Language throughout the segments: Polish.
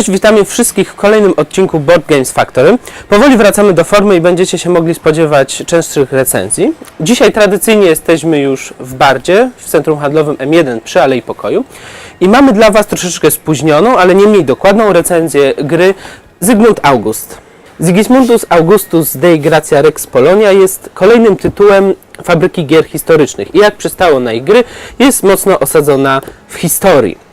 Cześć, witamy wszystkich w kolejnym odcinku Board Games Factory. Powoli wracamy do formy i będziecie się mogli spodziewać częstszych recenzji. Dzisiaj tradycyjnie jesteśmy już w Bardzie, w centrum handlowym M1 przy Alei Pokoju i mamy dla Was troszeczkę spóźnioną, ale nie mniej dokładną recenzję gry Zygmunt August. Sigismundus Augustus Dei Gratia Rex Polonia jest kolejnym tytułem fabryki gier historycznych i jak przystało na ich gry, jest mocno osadzona w historii.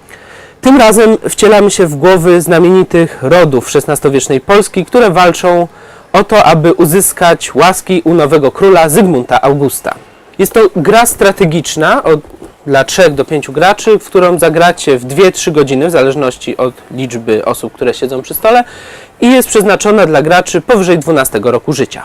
Tym razem wcielamy się w głowy znamienitych rodów XVI-wiecznej Polski, które walczą o to, aby uzyskać łaski u nowego króla Zygmunta Augusta. Jest to gra strategiczna od, dla 3 do 5 graczy, w którą zagracie w 2-3 godziny, w zależności od liczby osób, które siedzą przy stole i jest przeznaczona dla graczy powyżej 12 roku życia.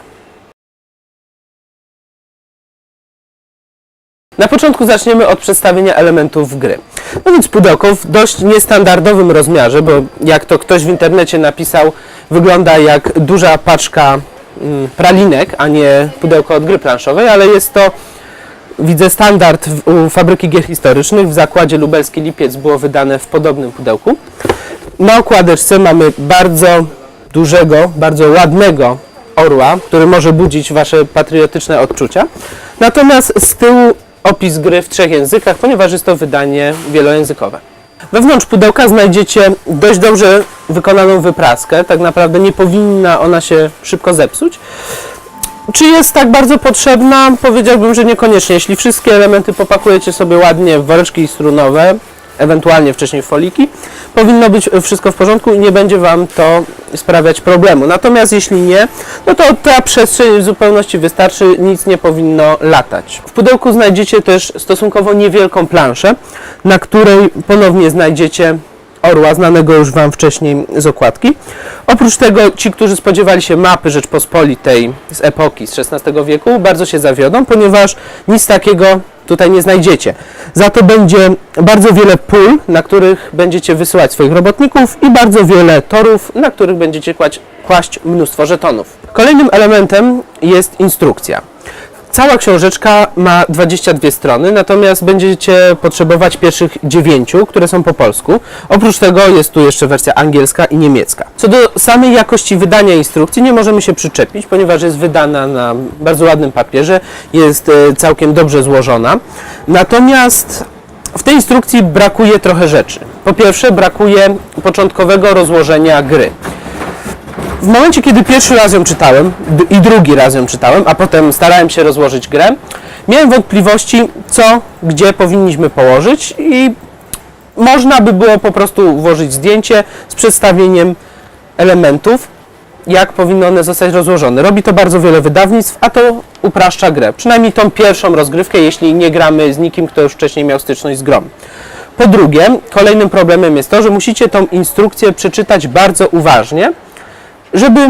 Na początku zaczniemy od przedstawienia elementów gry. No więc pudełko w dość niestandardowym rozmiarze, bo jak to ktoś w internecie napisał, wygląda jak duża paczka mm, pralinek, a nie pudełko od gry planszowej, ale jest to, widzę, standard u fabryki gier historycznych. W zakładzie Lubelski Lipiec było wydane w podobnym pudełku. Na okładeczce mamy bardzo dużego, bardzo ładnego orła, który może budzić Wasze patriotyczne odczucia. Natomiast z tyłu opis gry w trzech językach, ponieważ jest to wydanie wielojęzykowe. Wewnątrz pudełka znajdziecie dość dobrze wykonaną wypraskę. Tak naprawdę nie powinna ona się szybko zepsuć. Czy jest tak bardzo potrzebna? Powiedziałbym, że niekoniecznie. Jeśli wszystkie elementy popakujecie sobie ładnie w woreczki strunowe, ewentualnie wcześniej foliki, powinno być wszystko w porządku i nie będzie Wam to sprawiać problemu. Natomiast jeśli nie, no to ta przestrzeń w zupełności wystarczy, nic nie powinno latać. W pudełku znajdziecie też stosunkowo niewielką planszę, na której ponownie znajdziecie orła, znanego już Wam wcześniej z okładki. Oprócz tego ci, którzy spodziewali się mapy Rzeczpospolitej z epoki z XVI wieku, bardzo się zawiodą, ponieważ nic takiego tutaj nie znajdziecie. Za to będzie bardzo wiele pól, na których będziecie wysyłać swoich robotników i bardzo wiele torów, na których będziecie kłaść, kłaść mnóstwo żetonów. Kolejnym elementem jest instrukcja. Cała książeczka ma 22 strony, natomiast będziecie potrzebować pierwszych 9, które są po polsku. Oprócz tego jest tu jeszcze wersja angielska i niemiecka. Co do samej jakości wydania instrukcji nie możemy się przyczepić, ponieważ jest wydana na bardzo ładnym papierze, jest e, całkiem dobrze złożona. Natomiast w tej instrukcji brakuje trochę rzeczy. Po pierwsze, brakuje początkowego rozłożenia gry. W momencie, kiedy pierwszy raz ją czytałem i drugi raz ją czytałem, a potem starałem się rozłożyć grę, miałem wątpliwości, co, gdzie powinniśmy położyć i można by było po prostu włożyć zdjęcie z przedstawieniem elementów, jak powinny one zostać rozłożone. Robi to bardzo wiele wydawnictw, a to upraszcza grę. Przynajmniej tą pierwszą rozgrywkę, jeśli nie gramy z nikim, kto już wcześniej miał styczność z grą. Po drugie, kolejnym problemem jest to, że musicie tą instrukcję przeczytać bardzo uważnie, żeby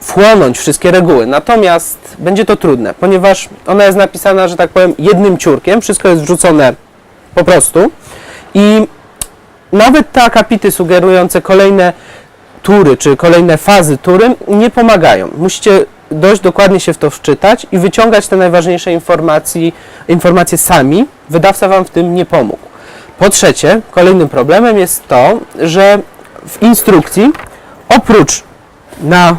wchłonąć wszystkie reguły. Natomiast będzie to trudne, ponieważ ona jest napisana, że tak powiem, jednym ciurkiem, wszystko jest wrzucone po prostu i nawet te akapity sugerujące kolejne tury, czy kolejne fazy tury nie pomagają. Musicie dość dokładnie się w to wczytać i wyciągać te najważniejsze informacje, informacje sami. Wydawca Wam w tym nie pomógł. Po trzecie, kolejnym problemem jest to, że w instrukcji oprócz na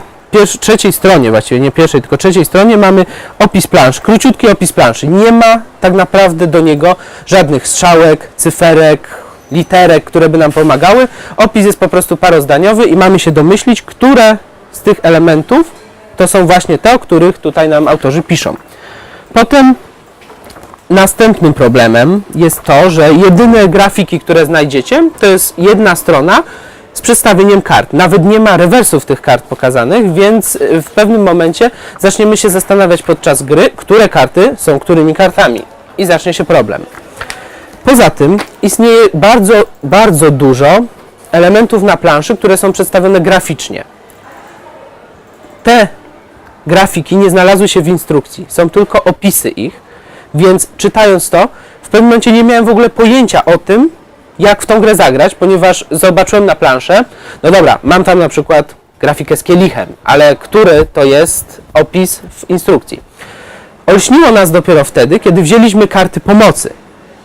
trzeciej stronie, właściwie nie pierwszej, tylko trzeciej stronie mamy opis planszy, króciutki opis planszy. Nie ma tak naprawdę do niego żadnych strzałek, cyferek, literek, które by nam pomagały. Opis jest po prostu parozdaniowy i mamy się domyślić, które z tych elementów to są właśnie te, o których tutaj nam autorzy piszą. Potem Następnym problemem jest to, że jedyne grafiki, które znajdziecie, to jest jedna strona z przedstawieniem kart. Nawet nie ma rewersów tych kart pokazanych, więc y, w pewnym momencie zaczniemy się zastanawiać podczas gry, które karty są którymi kartami i zacznie się problem. Poza tym istnieje bardzo, bardzo dużo elementów na planszy, które są przedstawione graficznie. Te grafiki nie znalazły się w instrukcji, są tylko opisy ich, więc czytając to, w pewnym momencie nie miałem w ogóle pojęcia o tym, jak w tą grę zagrać, ponieważ zobaczyłem na planszę, no dobra, mam tam na przykład grafikę z kielichem, ale który to jest opis w instrukcji. Olśniło nas dopiero wtedy, kiedy wzięliśmy karty pomocy.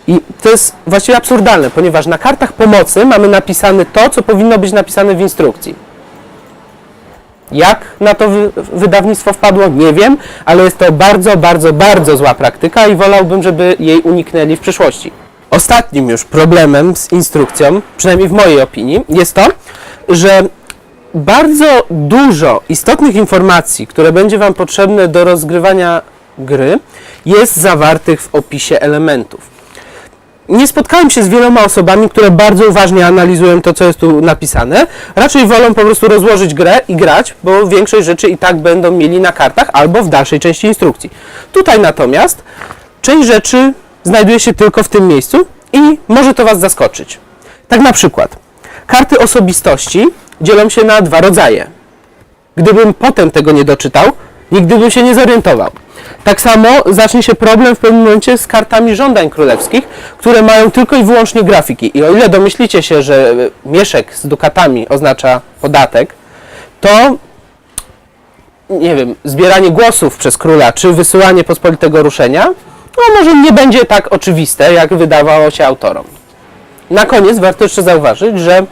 I to jest właściwie absurdalne, ponieważ na kartach pomocy mamy napisane to, co powinno być napisane w instrukcji. Jak na to wy- wydawnictwo wpadło, nie wiem, ale jest to bardzo, bardzo, bardzo zła praktyka i wolałbym, żeby jej uniknęli w przyszłości. Ostatnim już problemem z instrukcją, przynajmniej w mojej opinii, jest to, że bardzo dużo istotnych informacji, które będzie Wam potrzebne do rozgrywania gry, jest zawartych w opisie elementów. Nie spotkałem się z wieloma osobami, które bardzo uważnie analizują to, co jest tu napisane. Raczej wolą po prostu rozłożyć grę i grać, bo większość rzeczy i tak będą mieli na kartach albo w dalszej części instrukcji. Tutaj natomiast część rzeczy znajduje się tylko w tym miejscu i może to Was zaskoczyć. Tak na przykład, karty osobistości dzielą się na dwa rodzaje. Gdybym potem tego nie doczytał, nigdy bym się nie zorientował. Tak samo zacznie się problem w pewnym momencie z kartami żądań królewskich, które mają tylko i wyłącznie grafiki. I o ile domyślicie się, że mieszek z dukatami oznacza podatek, to nie wiem, zbieranie głosów przez króla, czy wysyłanie pospolitego ruszenia, no może nie będzie tak oczywiste, jak wydawało się autorom. Na koniec warto jeszcze zauważyć, że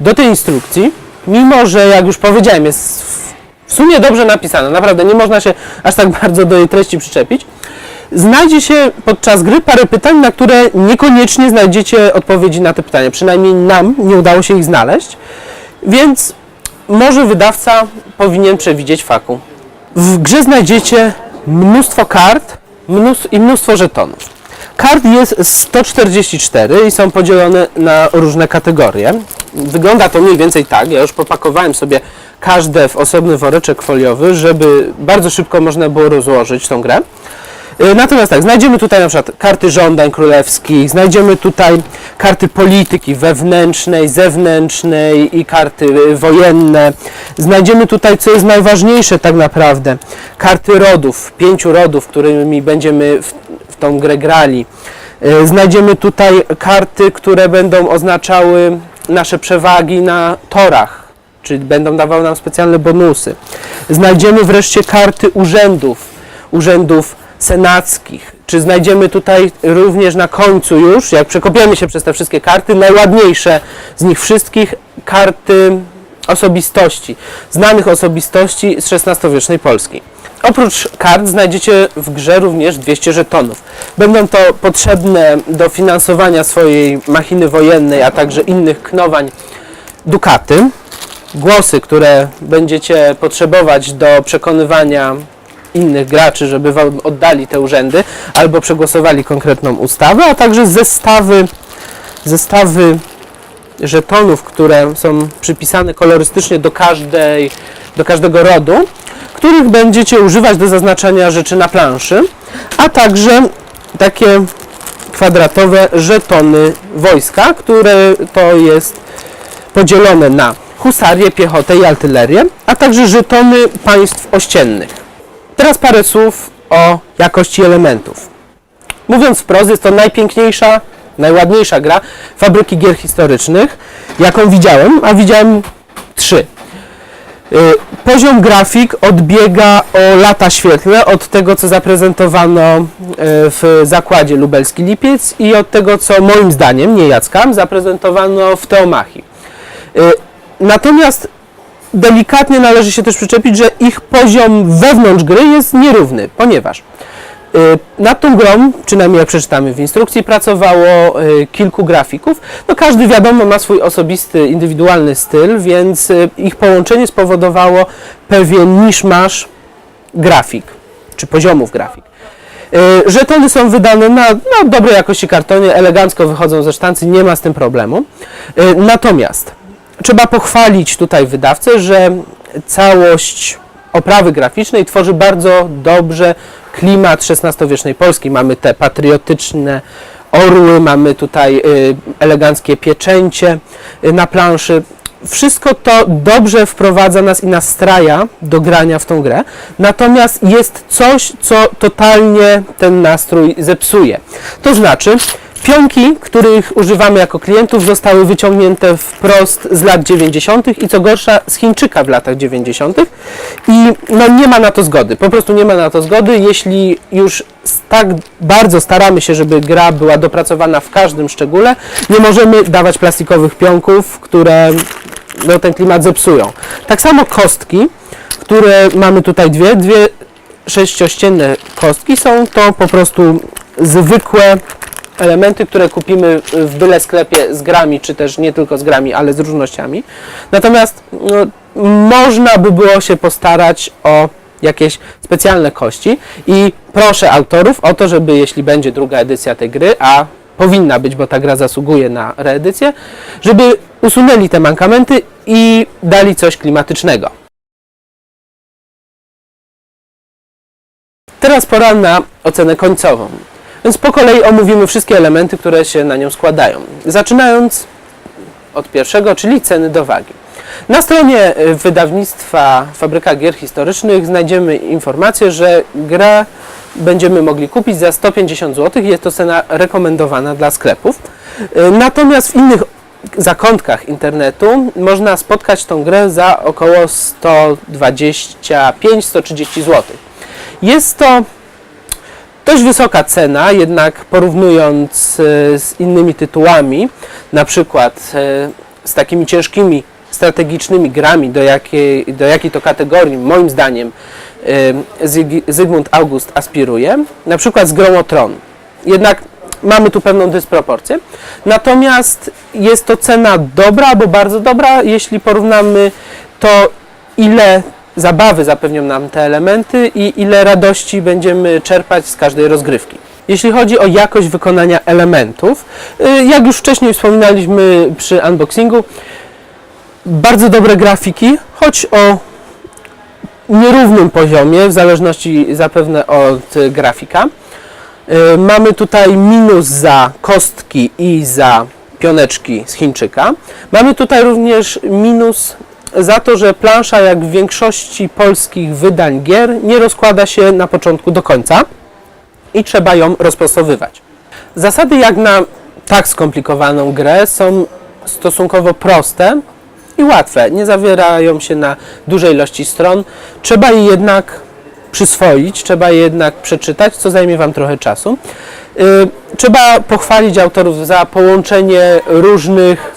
do tej instrukcji, mimo że jak już powiedziałem, jest w- sumie dobrze napisana, naprawdę nie można się aż tak bardzo do jej treści przyczepić, znajdzie się podczas gry parę pytań, na które niekoniecznie znajdziecie odpowiedzi na te pytania. Przynajmniej nam nie udało się ich znaleźć, więc może wydawca powinien przewidzieć faku. W grze znajdziecie mnóstwo kart mnóstwo, i mnóstwo żetonów. Kart jest 144 i są podzielone na różne kategorie. Wygląda to mniej więcej tak. Ja już popakowałem sobie każde w osobny woreczek foliowy, żeby bardzo szybko można było rozłożyć tą grę. Y, Natomiast tak, znajdziemy tutaj na przykład karty żądań królewskich, znajdziemy tutaj karty polityki wewnętrznej, zewnętrznej i karty y, wojenne. Znajdziemy tutaj, co jest najważniejsze tak naprawdę, karty rodów, pięciu rodów, którymi będziemy w, w tą grę grali. Y, Znajdziemy tutaj karty, które będą oznaczały nasze przewagi na torach, czyli będą dawały nam specjalne bonusy. Znajdziemy wreszcie karty urzędów, urzędów senackich. Czy znajdziemy tutaj również na końcu już, jak przekopiemy się przez te wszystkie karty, najładniejsze z nich wszystkich karty osobistości, znanych osobistości z XVI-wiecznej Polski. Oprócz kart znajdziecie w grze również 200 żetonów. Będą to potrzebne do finansowania swojej machiny wojennej, a także innych knowań dukaty, głosy, które będziecie potrzebować do przekonywania innych graczy, żeby wam oddali te urzędy albo przegłosowali konkretną ustawę, a także zestawy, zestawy żetonów, które są przypisane kolorystycznie do, każdej, do każdego rodu, których będziecie używać do zaznaczania rzeczy na planszy, a także takie kwadratowe żetony wojska, które to jest podzielone na husarię, piechotę i artylerię, a także żetony państw ościennych. Teraz parę słów o jakości elementów. Mówiąc wprost, jest to najpiękniejsza, najładniejsza gra fabryki gier historycznych, jaką widziałem, a widziałem trzy. Y, Poziom grafik odbiega o lata świetlne od tego, co zaprezentowano y, w zakładzie Lubelski Lipiec i od tego, co moim zdaniem, nie Jacka, zaprezentowano w Teomachii. Y, Natomiast delikatnie należy się też przyczepić, że ich poziom wewnątrz gry jest nierówny, ponieważ y, nad tą grą, przynajmniej jak przeczytamy w instrukcji, pracowało y, kilku grafików. No każdy wiadomo ma swój osobisty, indywidualny styl, więc y, ich połączenie spowodowało pewien niszmasz grafik, czy poziomów grafik. Żetony są wydane na no, dobrej jakości kartonie, elegancko wychodzą ze sztancy, nie ma z tym problemu. Natomiast trzeba pochwalić tutaj wydawcę, że całość oprawy graficznej tworzy bardzo dobrze klimat XVI-wiecznej Polski. Mamy te patriotyczne orły, mamy tutaj y, eleganckie pieczęcie y, na planszy. Wszystko to dobrze wprowadza nas i nastraja do grania w tą grę. Natomiast jest coś, co totalnie ten nastrój zepsuje. To znaczy, Pionki, których używamy jako klientów, zostały wyciągnięte wprost z lat 90. i co gorsza z Chińczyka w latach 90. I no, nie ma na to zgody. Po prostu nie ma na to zgody. Jeśli już tak bardzo staramy się, żeby gra była dopracowana w każdym szczególe, nie możemy dawać plastikowych pionków, które no, ten klimat zepsują. Tak samo kostki, które mamy tutaj dwie, dwie sześciościenne kostki są to po prostu zwykłe elementy, które kupimy w byle sklepie z grami, czy też nie tylko z grami, ale z różnościami. Natomiast no, można by było się postarać o jakieś specjalne kości i proszę autorów o to, żeby jeśli będzie druga edycja tej gry, a powinna być, bo ta gra zasługuje na reedycję, żeby usunęli te mankamenty i dali coś klimatycznego. Teraz pora na ocenę końcową. Więc po kolei omówimy wszystkie elementy, które się na nią składają. Zaczynając od pierwszego, czyli ceny do wagi. Na stronie y, wydawnictwa Fabryka Gier Historycznych znajdziemy informację, że grę będziemy mogli kupić za 150 zł. Jest to cena rekomendowana dla sklepów. Y, Natomiast w innych zakątkach internetu można spotkać tą grę za około 125-130 zł. Jest to dość wysoka cena, jednak porównując e, z innymi tytułami, na przykład e, z takimi ciężkimi strategicznymi grami, do jakiej, do jakiej to kategorii moim zdaniem e, Zyg- Zygmunt August aspiruje, na przykład z grą o Tron. Jednak mamy tu pewną dysproporcję. Natomiast jest to cena dobra albo bardzo dobra, jeśli porównamy to, ile zabawy zapewnią nam te elementy i ile radości będziemy czerpać z każdej rozgrywki. Jeśli chodzi o jakość wykonania elementów, y, jak już wcześniej wspominaliśmy przy unboxingu, bardzo dobre grafiki, choć o nierównym poziomie, w zależności zapewne od grafika. Y, Mamy tutaj minus za kostki i za pioneczki z Chińczyka. Mamy tutaj również minus za to, że plansza, jak w większości polskich wydań gier, nie rozkłada się na początku do końca i trzeba ją rozprasowywać. Zasady jak na tak skomplikowaną grę są stosunkowo proste i łatwe. Nie zawierają się na dużej ilości stron. Trzeba je jednak przyswoić, trzeba je jednak przeczytać, co zajmie Wam trochę czasu. Yy, Trzeba pochwalić autorów za połączenie różnych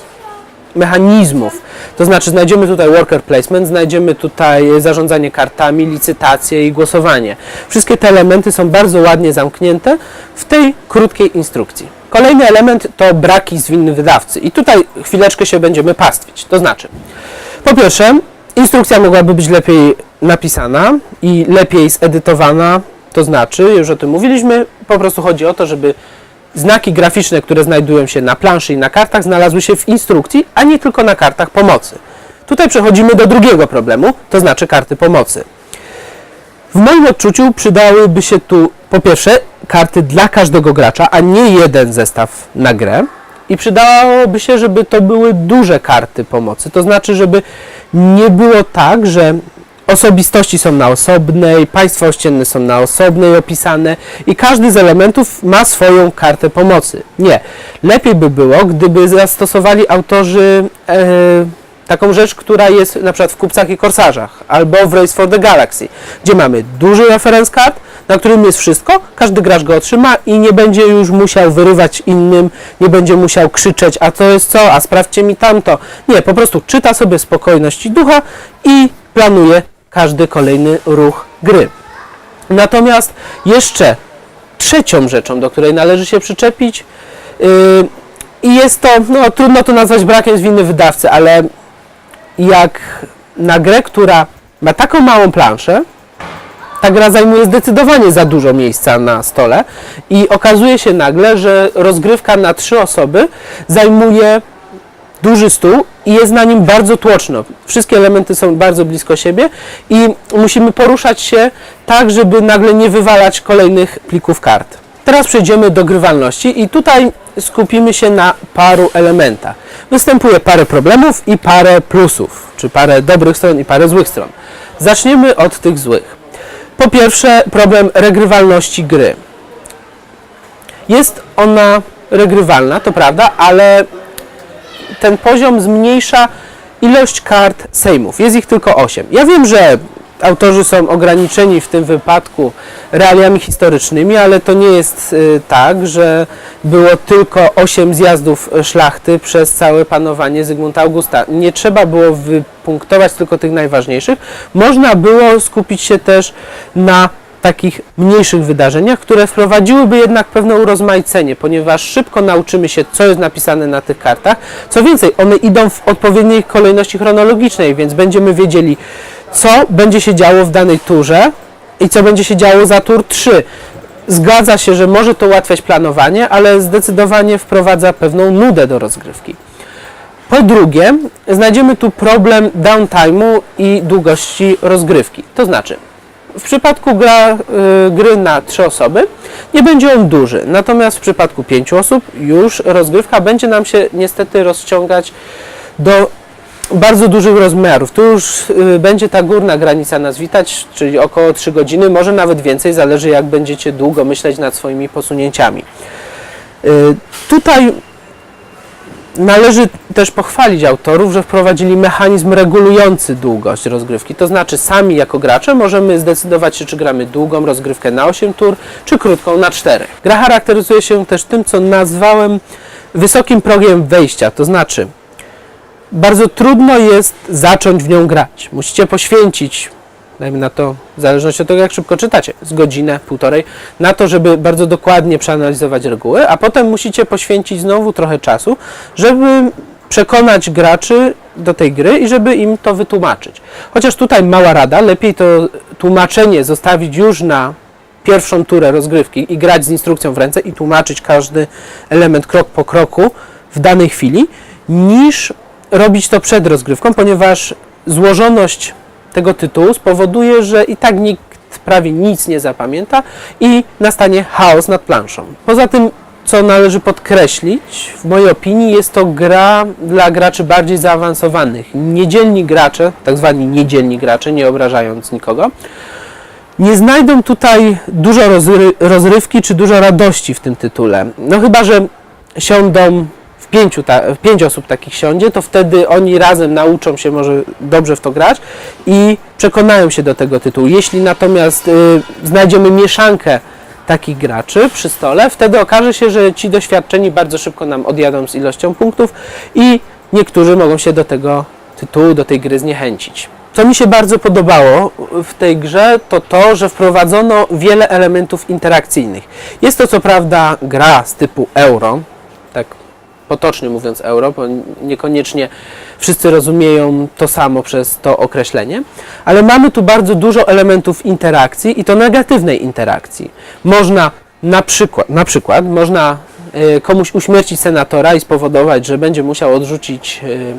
mechanizmów. To znaczy znajdziemy tutaj worker placement, znajdziemy tutaj zarządzanie kartami, licytację i głosowanie. Wszystkie te elementy są bardzo ładnie zamknięte w tej krótkiej instrukcji. Kolejny element to braki z winy wydawcy i tutaj chwileczkę się będziemy pastwić. To znaczy, po pierwsze, instrukcja mogłaby być lepiej napisana i lepiej zedytowana, to znaczy, już o tym mówiliśmy, po prostu chodzi o to, żeby znaki graficzne, które znajdują się na planszy i na kartach, znalazły się w instrukcji, a nie tylko na kartach pomocy. Tutaj przechodzimy do drugiego problemu, to znaczy karty pomocy. W moim odczuciu przydałyby się tu po pierwsze karty dla każdego gracza, a nie jeden zestaw na grę. I przydałoby się, żeby to były duże karty pomocy. To znaczy, żeby nie było tak, że osobistości są na osobnej, państwa ościenne są na osobnej opisane i każdy z elementów ma swoją kartę pomocy. Nie. Lepiej by było, gdyby zastosowali autorzy e, taką rzecz, która jest na przykład w Kupcach i Korsarzach albo w Race for the Galaxy, gdzie mamy duży reference card, na którym jest wszystko, każdy gracz go otrzyma i nie będzie już musiał wyrywać innym, nie będzie musiał krzyczeć, a to jest co, a sprawdźcie mi tamto. Nie, po prostu czyta sobie spokojności ducha i planuje każdy kolejny ruch gry. Natomiast jeszcze trzecią rzeczą, do której należy się przyczepić, yy, i jest to, no trudno to nazwać brakiem z winy wydawcy, ale jak na grę, która ma taką małą planszę, ta gra zajmuje zdecydowanie za dużo miejsca na stole i okazuje się nagle, że rozgrywka na trzy osoby zajmuje duży stół i jest na nim bardzo tłoczno. Wszystkie elementy są bardzo blisko siebie i musimy poruszać się tak, żeby nagle nie wywalać kolejnych plików kart. Teraz przejdziemy do grywalności i tutaj skupimy się na paru elementach. Występuje parę problemów i parę plusów, czy parę dobrych stron i parę złych stron. Zaczniemy od tych złych. Po pierwsze, problem regrywalności gry. Jest ona regrywalna, to prawda, ale ten poziom zmniejsza ilość kart sejmów. Jest ich tylko 8. Ja wiem, że autorzy są ograniczeni w tym wypadku realiami historycznymi, ale to nie jest y, tak, że było tylko 8 zjazdów szlachty przez całe panowanie Zygmunta Augusta. Nie trzeba było wypunktować tylko tych najważniejszych. Można było skupić się też na takich mniejszych wydarzeniach, które wprowadziłyby jednak pewne urozmaicenie, ponieważ szybko nauczymy się, co jest napisane na tych kartach. Co więcej, one idą w odpowiedniej kolejności chronologicznej, więc będziemy wiedzieli, co będzie się działo w danej turze i co będzie się działo za tur 3. Zgadza się, że może to ułatwiać planowanie, ale zdecydowanie wprowadza pewną nudę do rozgrywki. Po drugie, znajdziemy tu problem downtime'u i długości rozgrywki. To znaczy, w przypadku gra, y, gry na trzy osoby nie będzie on duży, natomiast w przypadku pięciu osób już rozgrywka będzie nam się niestety rozciągać do bardzo dużych rozmiarów. Tu już y, będzie ta górna granica nas witać, czyli około 3 godziny, może nawet więcej, zależy jak będziecie długo myśleć nad swoimi posunięciami. Y, tutaj Należy też pochwalić autorów, że wprowadzili mechanizm regulujący długość rozgrywki. To znaczy, sami jako gracze możemy zdecydować się, czy gramy długą rozgrywkę na 8 tur, czy krótką na 4. Gra charakteryzuje się też tym, co nazwałem wysokim progiem wejścia. To znaczy, bardzo trudno jest zacząć w nią grać. Musicie poświęcić dajmy na to, w zależności od tego, jak szybko czytacie, z godzinę, półtorej, na to, żeby bardzo dokładnie przeanalizować reguły, a potem musicie poświęcić znowu trochę czasu, żeby przekonać graczy do tej gry i żeby im to wytłumaczyć. Chociaż tutaj mała rada, lepiej to tłumaczenie zostawić już na pierwszą turę rozgrywki i grać z instrukcją w ręce i tłumaczyć każdy element krok po kroku w danej chwili, niż robić to przed rozgrywką, ponieważ złożoność tego tytułu spowoduje, że i tak nikt prawie nic nie zapamięta i nastanie chaos nad planszą. Poza tym, co należy podkreślić, w mojej opinii jest to gra dla graczy bardziej zaawansowanych. Niedzielni gracze, tak zwani niedzielni gracze, nie obrażając nikogo, nie znajdą tutaj dużo rozry- rozrywki czy dużo radości w tym tytule. No chyba, że siądą w pięciu, ta, w pięć osób takich siądzie, to wtedy oni razem nauczą się może dobrze w to grać i przekonają się do tego tytułu. Jeśli natomiast y, znajdziemy mieszankę takich graczy przy stole, wtedy okaże się, że ci doświadczeni bardzo szybko nam odjadą z ilością punktów i niektórzy mogą się do tego tytułu, do tej gry zniechęcić. Co mi się bardzo podobało w tej grze, to to, że wprowadzono wiele elementów interakcyjnych. Jest to co prawda gra z typu euro, potocznie mówiąc euro, bo niekoniecznie wszyscy rozumieją to samo przez to określenie, ale mamy tu bardzo dużo elementów interakcji i to negatywnej interakcji. Można na przykład, na przykład można y, komuś uśmiercić senatora i spowodować, że będzie musiał odrzucić y,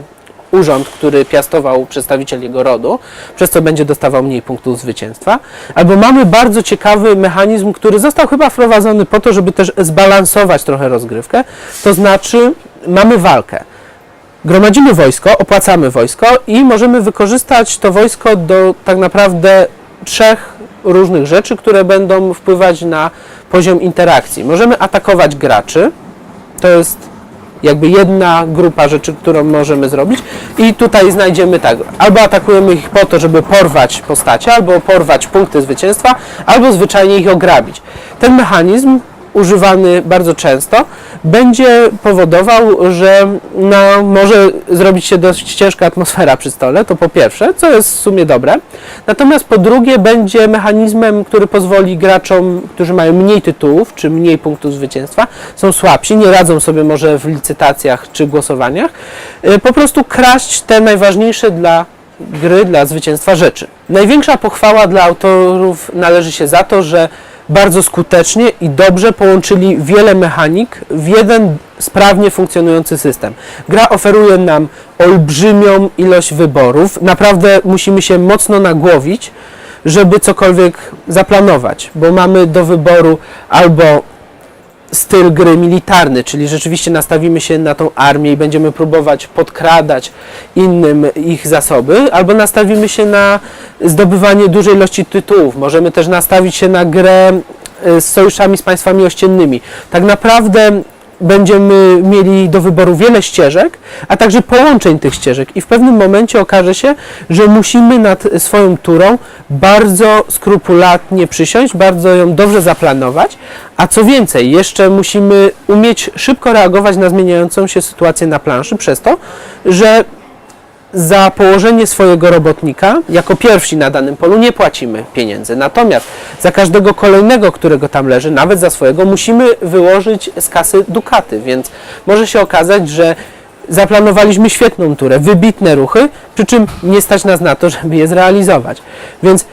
urząd, który piastował przedstawiciel jego rodu, przez co będzie dostawał mniej punktów zwycięstwa. Albo mamy bardzo ciekawy mechanizm, który został chyba wprowadzony po to, żeby też zbalansować trochę rozgrywkę. To znaczy, mamy walkę. Gromadzimy wojsko, opłacamy wojsko i możemy wykorzystać to wojsko do tak naprawdę trzech różnych rzeczy, które będą wpływać na poziom interakcji. Możemy atakować graczy, to jest jakby jedna grupa rzeczy, którą możemy zrobić i tutaj znajdziemy tak, albo atakujemy ich po to, żeby porwać postacie, albo porwać punkty zwycięstwa, albo zwyczajnie ich ograbić. Ten mechanizm używany bardzo często, będzie powodował, że no, może zrobić się dość ciężka atmosfera przy stole, to po pierwsze, co jest w sumie dobre. Natomiast po drugie będzie mechanizmem, który pozwoli graczom, którzy mają mniej tytułów, czy mniej punktów zwycięstwa, są słabsi, nie radzą sobie może w licytacjach czy głosowaniach, y, po prostu kraść te najważniejsze dla gry, dla zwycięstwa rzeczy. Największa pochwała dla autorów należy się za to, że bardzo skutecznie i dobrze połączyli wiele mechanik w jeden sprawnie funkcjonujący system. Gra oferuje nam olbrzymią ilość wyborów. Naprawdę musimy się mocno nagłowić, żeby cokolwiek zaplanować, bo mamy do wyboru albo styl gry militarny, czyli rzeczywiście nastawimy się na tą armię i będziemy próbować podkradać innym ich zasoby, albo nastawimy się na zdobywanie dużej ilości tytułów. Możemy też nastawić się na grę y, z sojuszami z państwami ościennymi. Tak naprawdę będziemy mieli do wyboru wiele ścieżek, a także połączeń tych ścieżek. I w pewnym momencie okaże się, że musimy nad swoją turą bardzo skrupulatnie przysiąść, bardzo ją dobrze zaplanować, a co więcej, jeszcze musimy umieć szybko reagować na zmieniającą się sytuację na planszy przez to, że za położenie swojego robotnika jako pierwsi na danym polu nie płacimy pieniędzy. Natomiast za każdego kolejnego, którego tam leży, nawet za swojego, musimy wyłożyć z kasy dukaty, więc może się okazać, że zaplanowaliśmy świetną turę, wybitne ruchy, przy czym nie stać nas na to, żeby je zrealizować. Więc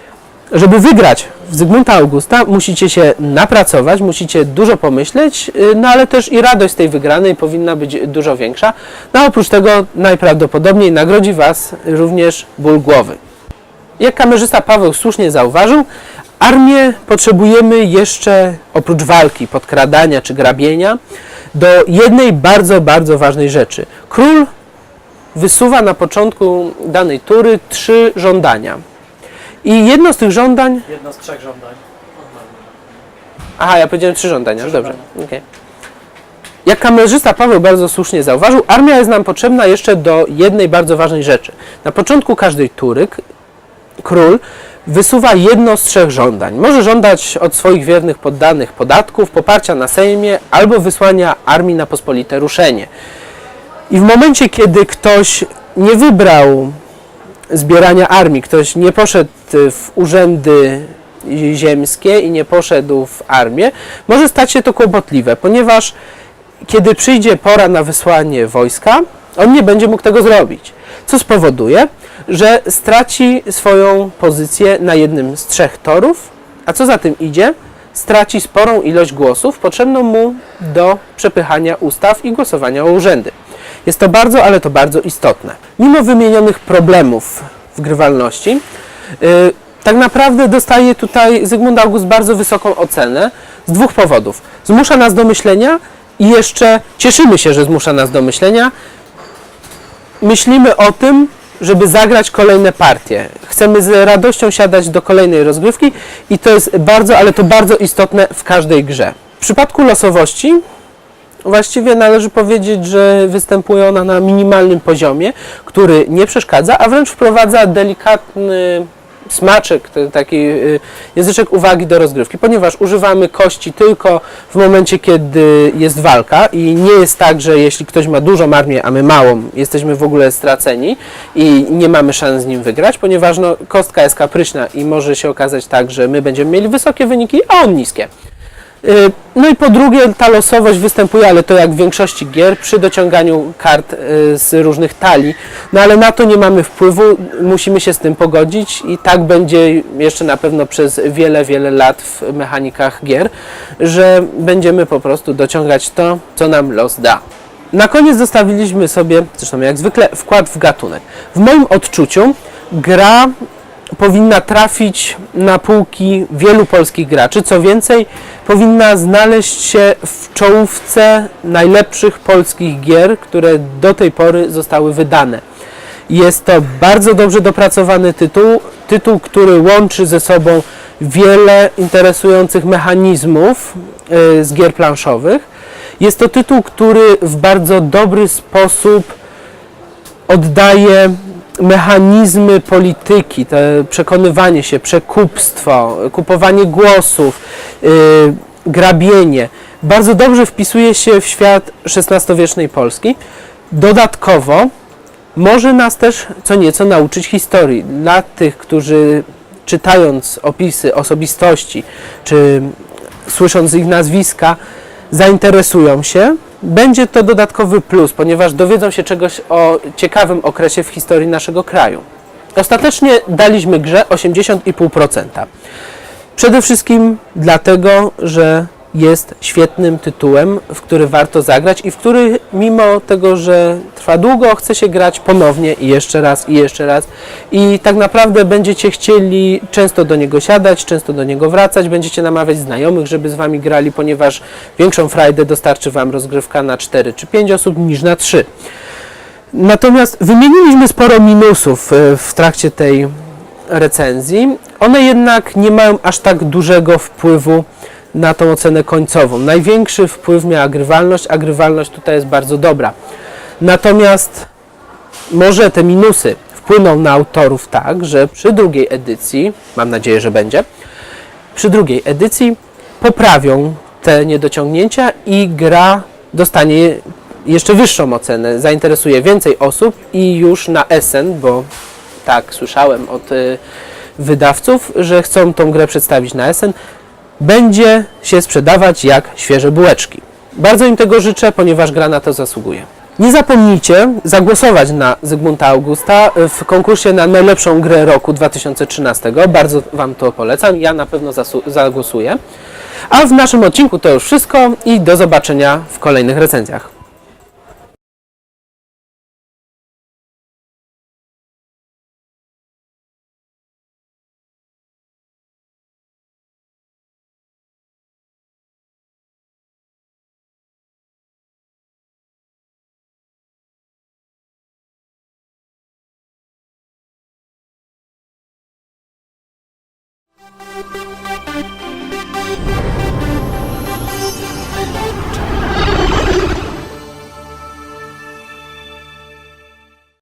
żeby wygrać w Zygmunta Augusta, musicie się napracować, musicie dużo pomyśleć, yy, no ale też i radość z tej wygranej powinna być dużo większa. No oprócz tego najprawdopodobniej nagrodzi Was również ból głowy. Jak kamerzysta Paweł słusznie zauważył, armię potrzebujemy jeszcze oprócz walki, podkradania czy grabienia do jednej bardzo, bardzo ważnej rzeczy. Król wysuwa na początku danej tury trzy żądania. I jedno z tych żądań Jedno z trzech żądań. Aha, ja powiedziałem trzy żądania, Trzy dobrze. żądania. okej. Jak kamerzysta Paweł bardzo słusznie zauważył, armia jest nam potrzebna jeszcze do jednej bardzo ważnej rzeczy. Na początku każdej tury król wysuwa jedno z trzech żądań. Może żądać od swoich wiernych poddanych podatków, poparcia na Sejmie albo wysłania armii na pospolite ruszenie. I w momencie, kiedy ktoś nie wybrał zbierania armii, ktoś nie poszedł w urzędy ziemskie i nie poszedł w armię, może stać się to kłopotliwe, ponieważ kiedy przyjdzie pora na wysłanie wojska, on nie będzie mógł tego zrobić. Co spowoduje, że straci swoją pozycję na jednym z trzech torów, a co za tym idzie, straci sporą ilość głosów. Potrzebną mu do przepychania ustaw i głosowania o urzędy. Jest to bardzo, ale to bardzo istotne. Mimo wymienionych problemów w grywalności, yy, tak naprawdę dostaje tutaj Zygmunt August bardzo wysoką ocenę z dwóch powodów. Zmusza nas do myślenia i jeszcze cieszymy się, że zmusza nas do myślenia. Myślimy o tym, żeby zagrać kolejne partie. Chcemy z radością siadać do kolejnej rozgrywki i to jest bardzo, ale to bardzo istotne w każdej grze. W przypadku losowości właściwie należy powiedzieć, że występuje ona na minimalnym poziomie, który nie przeszkadza, a wręcz wprowadza delikatny smaczek, taki y, języczek uwagi do rozgrywki, ponieważ używamy kości tylko w momencie, kiedy jest walka i nie jest tak, że jeśli ktoś ma dużą armię, a my małą, jesteśmy w ogóle straceni i nie mamy szans z nim wygrać, ponieważ no, kostka jest kapryśna i może się okazać tak, że my będziemy mieli wysokie wyniki, a on niskie. Y, No i po drugie, ta losowość występuje, ale to jak w większości gier, przy dociąganiu kart y, z różnych talii. No ale na to nie mamy wpływu, musimy się z tym pogodzić i tak będzie jeszcze na pewno przez wiele, wiele lat w mechanikach gier, że będziemy po prostu dociągać to, co nam los da. Na koniec zostawiliśmy sobie, zresztą jak zwykle, wkład w gatunek. W moim odczuciu gra powinna trafić na półki wielu polskich graczy. Co więcej, powinna znaleźć się w czołówce najlepszych polskich gier, które do tej pory zostały wydane. Jest to bardzo dobrze dopracowany tytuł, tytuł, który łączy ze sobą wiele interesujących mechanizmów y, z gier planszowych. Jest to tytuł, który w bardzo dobry sposób oddaje mechanizmy polityki, te przekonywanie się, przekupstwo, kupowanie głosów, yy, grabienie, bardzo dobrze wpisuje się w świat XVI-wiecznej Polski. Dodatkowo może nas też co nieco nauczyć historii. Dla tych, którzy czytając opisy osobistości, czy słysząc ich nazwiska, zainteresują się, będzie to dodatkowy plus, ponieważ dowiedzą się czegoś o ciekawym okresie w historii naszego kraju. Ostatecznie daliśmy grze 80,5%. Przede wszystkim dlatego, że jest świetnym tytułem, w który warto zagrać i w który mimo tego, że trwa długo, chce się grać ponownie i jeszcze raz i jeszcze raz. I tak naprawdę będziecie chcieli często do niego siadać, często do niego wracać, będziecie namawiać znajomych, żeby z wami grali, ponieważ większą frajdę dostarczy wam rozgrywka na 4 czy 5 osób niż na 3. Natomiast wymieniliśmy sporo minusów e, w trakcie tej recenzji. One jednak nie mają aż tak dużego wpływu na tą ocenę końcową. Największy wpływ miała grywalność, a grywalność tutaj jest bardzo dobra. Natomiast może te minusy wpłyną na autorów tak, że przy drugiej edycji, mam nadzieję, że będzie, przy drugiej edycji poprawią te niedociągnięcia i gra dostanie jeszcze wyższą ocenę, zainteresuje więcej osób i już na Essen, bo tak słyszałem od y, wydawców, że chcą tą grę przedstawić na Essen, będzie się sprzedawać jak świeże bułeczki. Bardzo im tego życzę, ponieważ gra na to zasługuje. Nie zapomnijcie zagłosować na Zygmunta Augusta w konkursie na najlepszą grę roku 2013. Bardzo Wam to polecam. Ja na pewno zagłosuję. A w naszym odcinku to już wszystko i do zobaczenia w kolejnych recenzjach.